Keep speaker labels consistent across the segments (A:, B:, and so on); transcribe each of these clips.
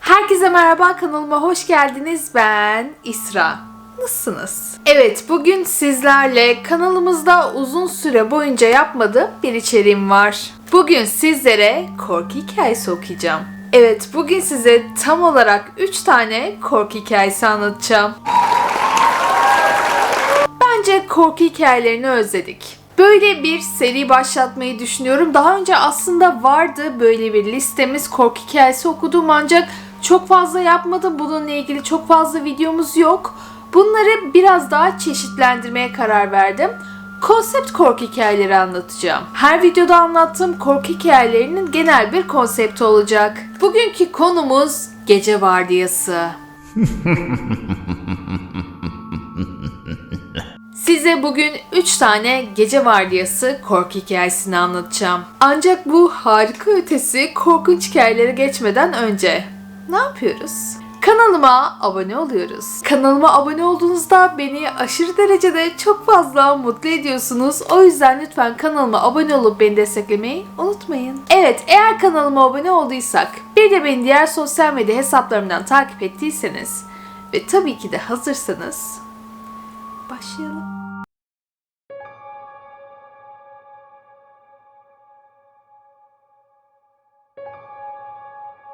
A: Herkese merhaba kanalıma hoş geldiniz. Ben İsra. Nasılsınız? Evet bugün sizlerle kanalımızda uzun süre boyunca yapmadığım bir içeriğim var. Bugün sizlere korku hikayesi okuyacağım. Evet bugün size tam olarak 3 tane korku hikayesi anlatacağım. Bence korku hikayelerini özledik. Böyle bir seri başlatmayı düşünüyorum. Daha önce aslında vardı böyle bir listemiz korku hikayesi okudum ancak çok fazla yapmadım. Bununla ilgili çok fazla videomuz yok. Bunları biraz daha çeşitlendirmeye karar verdim. Konsept korku hikayeleri anlatacağım. Her videoda anlattığım korku hikayelerinin genel bir konsepti olacak. Bugünkü konumuz gece vardiyası. Size bugün 3 tane gece vardiyası korku hikayesini anlatacağım. Ancak bu harika ötesi korkunç hikayelere geçmeden önce ne yapıyoruz? Kanalıma abone oluyoruz. Kanalıma abone olduğunuzda beni aşırı derecede çok fazla mutlu ediyorsunuz. O yüzden lütfen kanalıma abone olup beni desteklemeyi unutmayın. Evet eğer kanalıma abone olduysak bir de beni diğer sosyal medya hesaplarımdan takip ettiyseniz ve tabii ki de hazırsanız başlayalım.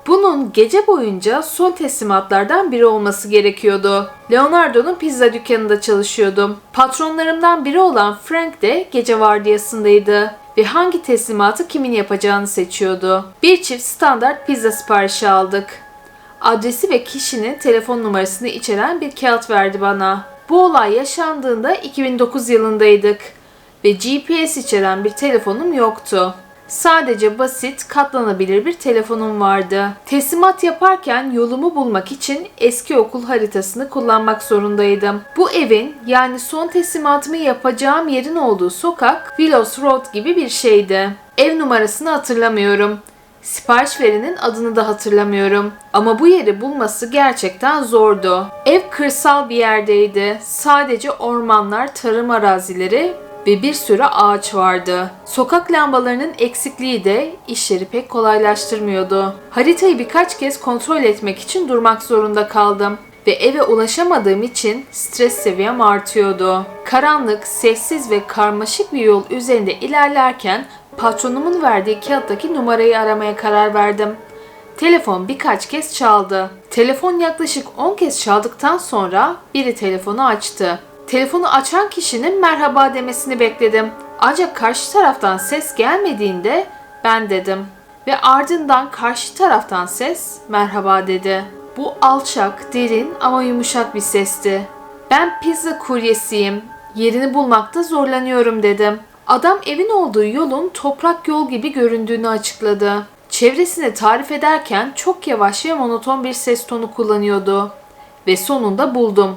A: Bunun gece boyunca son teslimatlardan biri olması gerekiyordu. Leonardo'nun pizza dükkanında çalışıyordum. Patronlarımdan biri olan Frank de gece vardiyasındaydı ve hangi teslimatı kimin yapacağını seçiyordu. Bir çift standart pizza siparişi aldık. Adresi ve kişinin telefon numarasını içeren bir kağıt verdi bana. Bu olay yaşandığında 2009 yılındaydık ve GPS içeren bir telefonum yoktu. Sadece basit, katlanabilir bir telefonum vardı. Teslimat yaparken yolumu bulmak için eski okul haritasını kullanmak zorundaydım. Bu evin yani son teslimatımı yapacağım yerin olduğu sokak Willows Road gibi bir şeydi. Ev numarasını hatırlamıyorum. Sipariş verenin adını da hatırlamıyorum. Ama bu yeri bulması gerçekten zordu. Ev kırsal bir yerdeydi. Sadece ormanlar, tarım arazileri ve bir sürü ağaç vardı. Sokak lambalarının eksikliği de işleri pek kolaylaştırmıyordu. Haritayı birkaç kez kontrol etmek için durmak zorunda kaldım ve eve ulaşamadığım için stres seviyem artıyordu. Karanlık, sessiz ve karmaşık bir yol üzerinde ilerlerken patronumun verdiği kağıttaki numarayı aramaya karar verdim. Telefon birkaç kez çaldı. Telefon yaklaşık 10 kez çaldıktan sonra biri telefonu açtı. Telefonu açan kişinin merhaba demesini bekledim. Ancak karşı taraftan ses gelmediğinde ben dedim. Ve ardından karşı taraftan ses merhaba dedi. Bu alçak, derin ama yumuşak bir sesti. Ben pizza kuryesiyim. Yerini bulmakta zorlanıyorum dedim. Adam evin olduğu yolun toprak yol gibi göründüğünü açıkladı. Çevresini tarif ederken çok yavaş ve monoton bir ses tonu kullanıyordu. Ve sonunda buldum.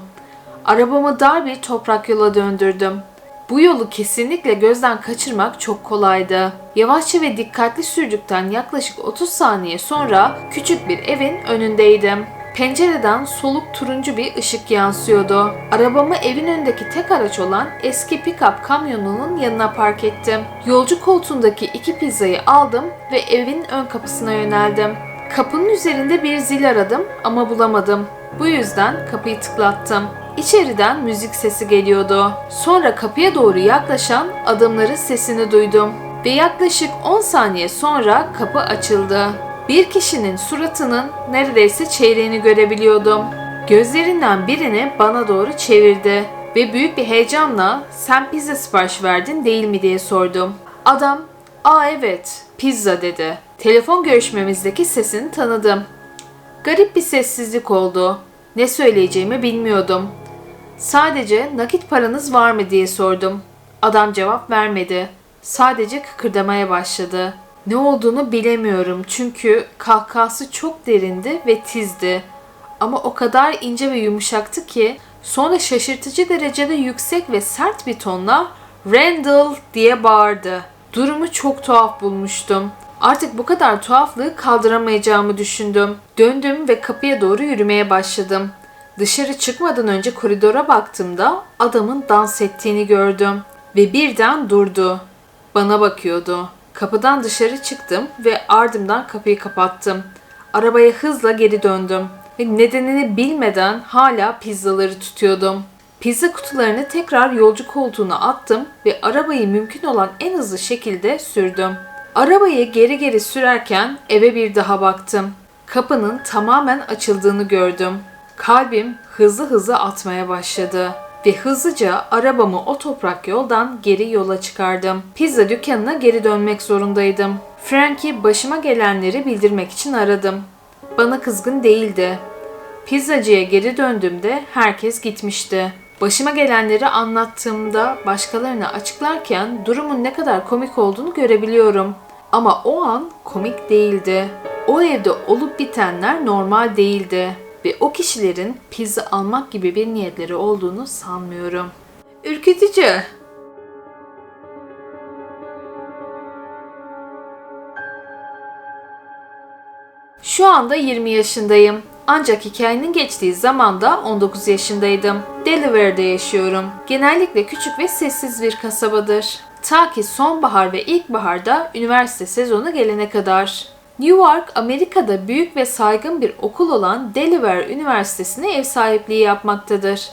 A: Arabamı dar bir toprak yola döndürdüm. Bu yolu kesinlikle gözden kaçırmak çok kolaydı. Yavaşça ve dikkatli sürdükten yaklaşık 30 saniye sonra küçük bir evin önündeydim. Pencereden soluk turuncu bir ışık yansıyordu. Arabamı evin önündeki tek araç olan eski pick-up kamyonunun yanına park ettim. Yolcu koltuğundaki iki pizzayı aldım ve evin ön kapısına yöneldim. Kapının üzerinde bir zil aradım ama bulamadım. Bu yüzden kapıyı tıklattım. İçeriden müzik sesi geliyordu. Sonra kapıya doğru yaklaşan adımların sesini duydum. Ve yaklaşık 10 saniye sonra kapı açıldı. Bir kişinin suratının neredeyse çeyreğini görebiliyordum. Gözlerinden birini bana doğru çevirdi ve büyük bir heyecanla sen pizza sipariş verdin değil mi diye sordum. Adam ''Aa evet, pizza'' dedi. Telefon görüşmemizdeki sesini tanıdım. Garip bir sessizlik oldu. Ne söyleyeceğimi bilmiyordum. Sadece nakit paranız var mı diye sordum. Adam cevap vermedi. Sadece kıkırdamaya başladı. Ne olduğunu bilemiyorum çünkü kahkahası çok derindi ve tizdi. Ama o kadar ince ve yumuşaktı ki sonra şaşırtıcı derecede yüksek ve sert bir tonla Randall diye bağırdı. Durumu çok tuhaf bulmuştum. Artık bu kadar tuhaflığı kaldıramayacağımı düşündüm. Döndüm ve kapıya doğru yürümeye başladım. Dışarı çıkmadan önce koridora baktığımda adamın dans ettiğini gördüm ve birden durdu. Bana bakıyordu. Kapıdan dışarı çıktım ve ardımdan kapıyı kapattım. Arabaya hızla geri döndüm ve nedenini bilmeden hala pizzaları tutuyordum. Pizza kutularını tekrar yolcu koltuğuna attım ve arabayı mümkün olan en hızlı şekilde sürdüm. Arabayı geri geri sürerken eve bir daha baktım. Kapının tamamen açıldığını gördüm. Kalbim hızlı hızlı atmaya başladı ve hızlıca arabamı o toprak yoldan geri yola çıkardım. Pizza dükkanına geri dönmek zorundaydım. Frankie başıma gelenleri bildirmek için aradım. Bana kızgın değildi. Pizzacıya geri döndüğümde herkes gitmişti. Başıma gelenleri anlattığımda başkalarına açıklarken durumun ne kadar komik olduğunu görebiliyorum. Ama o an komik değildi. O evde olup bitenler normal değildi ve o kişilerin pizza almak gibi bir niyetleri olduğunu sanmıyorum. Ürkütücü. Şu anda 20 yaşındayım. Ancak hikayenin geçtiği zamanda 19 yaşındaydım. Delaware'de yaşıyorum. Genellikle küçük ve sessiz bir kasabadır. Ta ki sonbahar ve ilkbaharda üniversite sezonu gelene kadar. Newark, Amerika'da büyük ve saygın bir okul olan Delaware Üniversitesi'ne ev sahipliği yapmaktadır.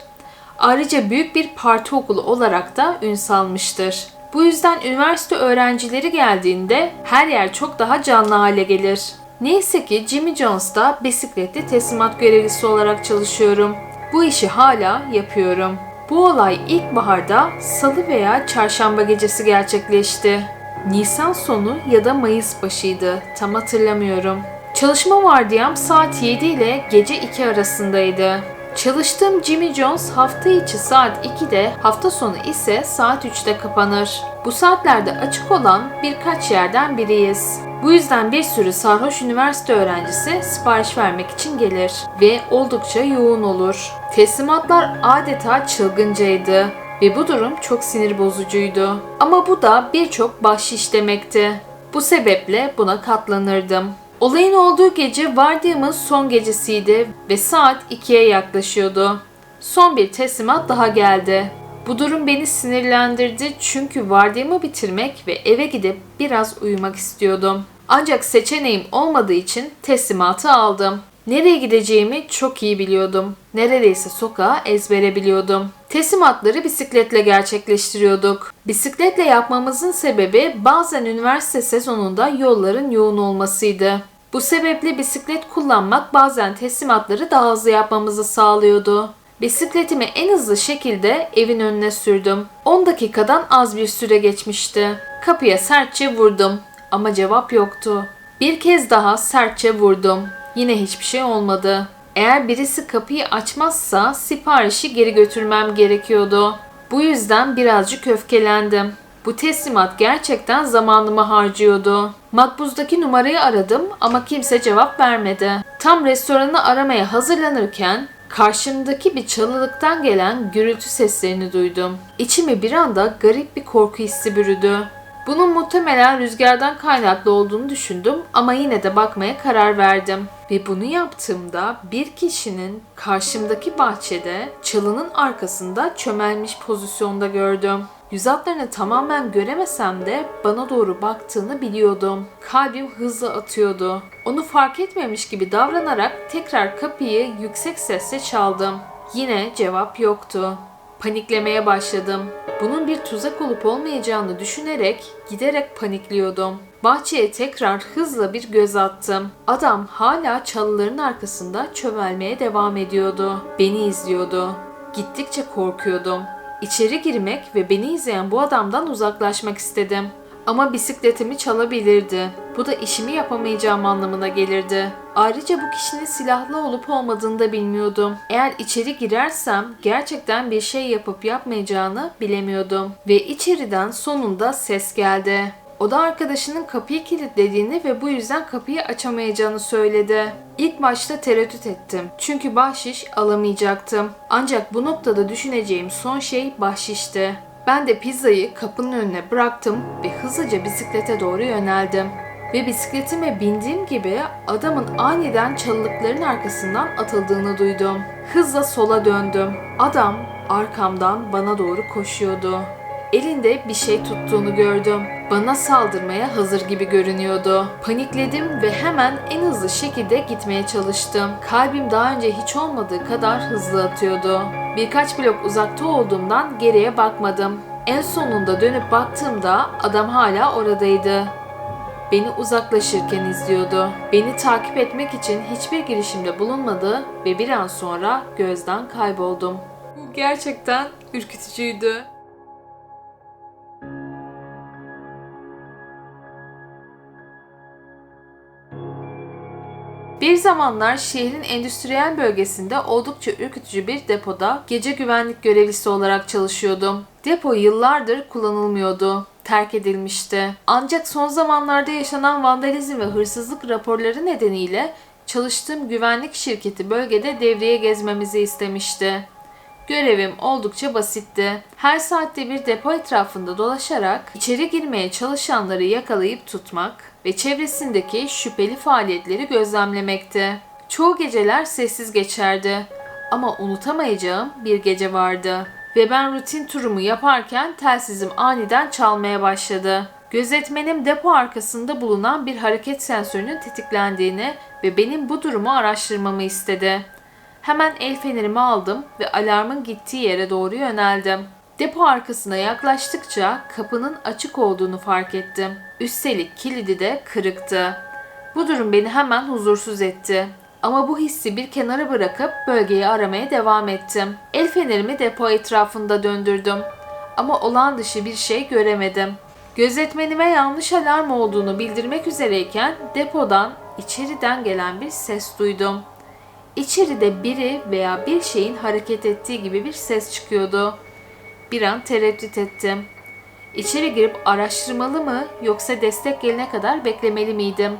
A: Ayrıca büyük bir parti okulu olarak da ün salmıştır. Bu yüzden üniversite öğrencileri geldiğinde her yer çok daha canlı hale gelir. Neyse ki Jimmy Jones'ta bisikletli teslimat görevlisi olarak çalışıyorum. Bu işi hala yapıyorum. Bu olay ilkbaharda salı veya çarşamba gecesi gerçekleşti. Nisan sonu ya da Mayıs başıydı. Tam hatırlamıyorum. Çalışma vardiyam saat 7 ile gece 2 arasındaydı. Çalıştığım Jimmy Jones hafta içi saat 2'de, hafta sonu ise saat 3'te kapanır. Bu saatlerde açık olan birkaç yerden biriyiz. Bu yüzden bir sürü sarhoş üniversite öğrencisi sipariş vermek için gelir ve oldukça yoğun olur. Teslimatlar adeta çılgıncaydı ve bu durum çok sinir bozucuydu. Ama bu da birçok bahşiş demekti. Bu sebeple buna katlanırdım. Olayın olduğu gece vardiyamın son gecesiydi ve saat 2'ye yaklaşıyordu. Son bir teslimat daha geldi. Bu durum beni sinirlendirdi çünkü vardiyamı bitirmek ve eve gidip biraz uyumak istiyordum. Ancak seçeneğim olmadığı için teslimatı aldım. Nereye gideceğimi çok iyi biliyordum. Neredeyse sokağı ezbere biliyordum. Teslimatları bisikletle gerçekleştiriyorduk. Bisikletle yapmamızın sebebi bazen üniversite sezonunda yolların yoğun olmasıydı. Bu sebeple bisiklet kullanmak bazen teslimatları daha hızlı yapmamızı sağlıyordu. Bisikletimi en hızlı şekilde evin önüne sürdüm. 10 dakikadan az bir süre geçmişti. Kapıya sertçe vurdum ama cevap yoktu. Bir kez daha sertçe vurdum. Yine hiçbir şey olmadı. Eğer birisi kapıyı açmazsa siparişi geri götürmem gerekiyordu. Bu yüzden birazcık öfkelendim. Bu teslimat gerçekten zamanımı harcıyordu. Makbuzdaki numarayı aradım ama kimse cevap vermedi. Tam restoranı aramaya hazırlanırken karşımdaki bir çalılıktan gelen gürültü seslerini duydum. İçimi bir anda garip bir korku hissi bürüdü. Bunun muhtemelen rüzgardan kaynaklı olduğunu düşündüm ama yine de bakmaya karar verdim. Ve bunu yaptığımda bir kişinin karşımdaki bahçede çalının arkasında çömelmiş pozisyonda gördüm. Yüz hatlarını tamamen göremesem de bana doğru baktığını biliyordum. Kalbim hızla atıyordu. Onu fark etmemiş gibi davranarak tekrar kapıyı yüksek sesle çaldım. Yine cevap yoktu. Paniklemeye başladım. Bunun bir tuzak olup olmayacağını düşünerek giderek panikliyordum. Bahçeye tekrar hızla bir göz attım. Adam hala çalıların arkasında çömelmeye devam ediyordu. Beni izliyordu. Gittikçe korkuyordum. İçeri girmek ve beni izleyen bu adamdan uzaklaşmak istedim. Ama bisikletimi çalabilirdi. Bu da işimi yapamayacağım anlamına gelirdi. Ayrıca bu kişinin silahlı olup olmadığını da bilmiyordum. Eğer içeri girersem gerçekten bir şey yapıp yapmayacağını bilemiyordum. Ve içeriden sonunda ses geldi. O da arkadaşının kapıyı kilitlediğini ve bu yüzden kapıyı açamayacağını söyledi. İlk başta tereddüt ettim. Çünkü bahşiş alamayacaktım. Ancak bu noktada düşüneceğim son şey bahşişti. Ben de pizzayı kapının önüne bıraktım ve hızlıca bisiklete doğru yöneldim. Ve bisikletime bindiğim gibi adamın aniden çalılıkların arkasından atıldığını duydum. Hızla sola döndüm. Adam arkamdan bana doğru koşuyordu. Elinde bir şey tuttuğunu gördüm. Bana saldırmaya hazır gibi görünüyordu. Panikledim ve hemen en hızlı şekilde gitmeye çalıştım. Kalbim daha önce hiç olmadığı kadar hızlı atıyordu. Birkaç blok uzakta olduğumdan geriye bakmadım. En sonunda dönüp baktığımda adam hala oradaydı. Beni uzaklaşırken izliyordu. Beni takip etmek için hiçbir girişimde bulunmadı ve bir an sonra gözden kayboldum. Bu gerçekten ürkütücüydü. Bir zamanlar şehrin endüstriyel bölgesinde oldukça ürkütücü bir depoda gece güvenlik görevlisi olarak çalışıyordum. Depo yıllardır kullanılmıyordu, terk edilmişti. Ancak son zamanlarda yaşanan vandalizm ve hırsızlık raporları nedeniyle çalıştığım güvenlik şirketi bölgede devreye gezmemizi istemişti. Görevim oldukça basitti. Her saatte bir depo etrafında dolaşarak içeri girmeye çalışanları yakalayıp tutmak ve çevresindeki şüpheli faaliyetleri gözlemlemekti. Çoğu geceler sessiz geçerdi ama unutamayacağım bir gece vardı ve ben rutin turumu yaparken telsizim aniden çalmaya başladı. Gözetmenim depo arkasında bulunan bir hareket sensörünün tetiklendiğini ve benim bu durumu araştırmamı istedi. Hemen el fenerimi aldım ve alarmın gittiği yere doğru yöneldim. Depo arkasına yaklaştıkça kapının açık olduğunu fark ettim. Üstelik kilidi de kırıktı. Bu durum beni hemen huzursuz etti. Ama bu hissi bir kenara bırakıp bölgeyi aramaya devam ettim. El fenerimi depo etrafında döndürdüm. Ama olağan dışı bir şey göremedim. Gözetmenime yanlış alarm olduğunu bildirmek üzereyken depodan içeriden gelen bir ses duydum. İçeride biri veya bir şeyin hareket ettiği gibi bir ses çıkıyordu. Bir an tereddüt ettim. İçeri girip araştırmalı mı yoksa destek gelene kadar beklemeli miydim?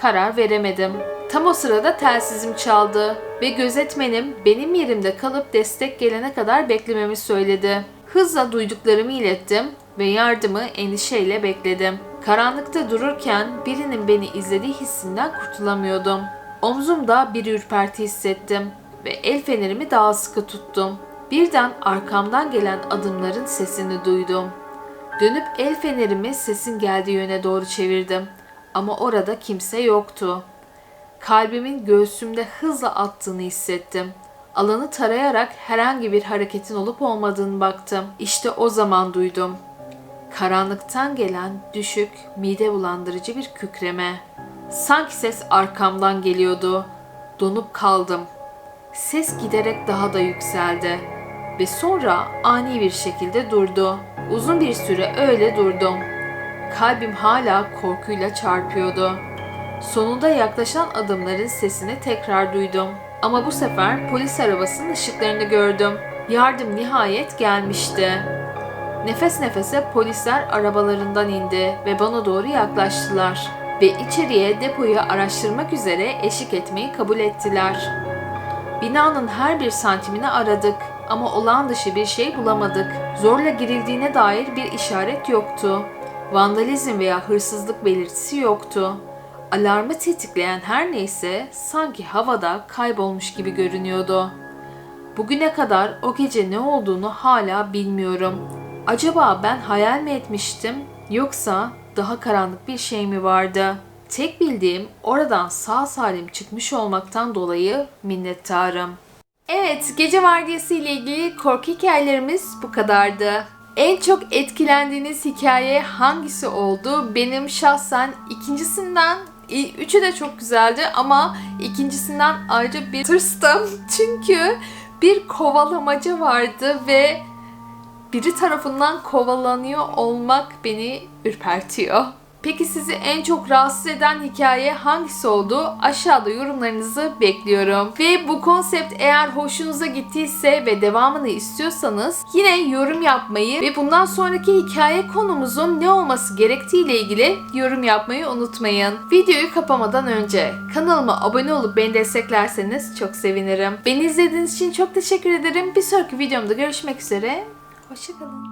A: Karar veremedim. Tam o sırada telsizim çaldı ve gözetmenim benim yerimde kalıp destek gelene kadar beklememi söyledi. Hızla duyduklarımı ilettim ve yardımı endişeyle bekledim. Karanlıkta dururken birinin beni izlediği hissinden kurtulamıyordum. Omzumda bir ürperti hissettim ve el fenerimi daha sıkı tuttum. Birden arkamdan gelen adımların sesini duydum. Dönüp el fenerimi sesin geldiği yöne doğru çevirdim. Ama orada kimse yoktu. Kalbimin göğsümde hızla attığını hissettim. Alanı tarayarak herhangi bir hareketin olup olmadığını baktım. İşte o zaman duydum. Karanlıktan gelen düşük, mide bulandırıcı bir kükreme. Sanki ses arkamdan geliyordu. Donup kaldım. Ses giderek daha da yükseldi ve sonra ani bir şekilde durdu. Uzun bir süre öyle durdum. Kalbim hala korkuyla çarpıyordu. Sonunda yaklaşan adımların sesini tekrar duydum. Ama bu sefer polis arabasının ışıklarını gördüm. Yardım nihayet gelmişti. Nefes nefese polisler arabalarından indi ve bana doğru yaklaştılar ve içeriye depoyu araştırmak üzere eşlik etmeyi kabul ettiler. Binanın her bir santimini aradık ama olağan dışı bir şey bulamadık. Zorla girildiğine dair bir işaret yoktu. Vandalizm veya hırsızlık belirtisi yoktu. Alarmı tetikleyen her neyse sanki havada kaybolmuş gibi görünüyordu. Bugüne kadar o gece ne olduğunu hala bilmiyorum. Acaba ben hayal mi etmiştim yoksa daha karanlık bir şey mi vardı? Tek bildiğim oradan sağ salim çıkmış olmaktan dolayı minnettarım. Evet, gece vardiyası ile ilgili korku hikayelerimiz bu kadardı. En çok etkilendiğiniz hikaye hangisi oldu? Benim şahsen ikincisinden Üçü de çok güzeldi ama ikincisinden ayrı bir tırstım. Çünkü bir kovalamaca vardı ve biri tarafından kovalanıyor olmak beni ürpertiyor. Peki sizi en çok rahatsız eden hikaye hangisi oldu? Aşağıda yorumlarınızı bekliyorum. Ve bu konsept eğer hoşunuza gittiyse ve devamını istiyorsanız yine yorum yapmayı ve bundan sonraki hikaye konumuzun ne olması gerektiği ile ilgili yorum yapmayı unutmayın. Videoyu kapamadan önce kanalıma abone olup beni desteklerseniz çok sevinirim. Beni izlediğiniz için çok teşekkür ederim. Bir sonraki videomda görüşmek üzere. Hoşçakalın.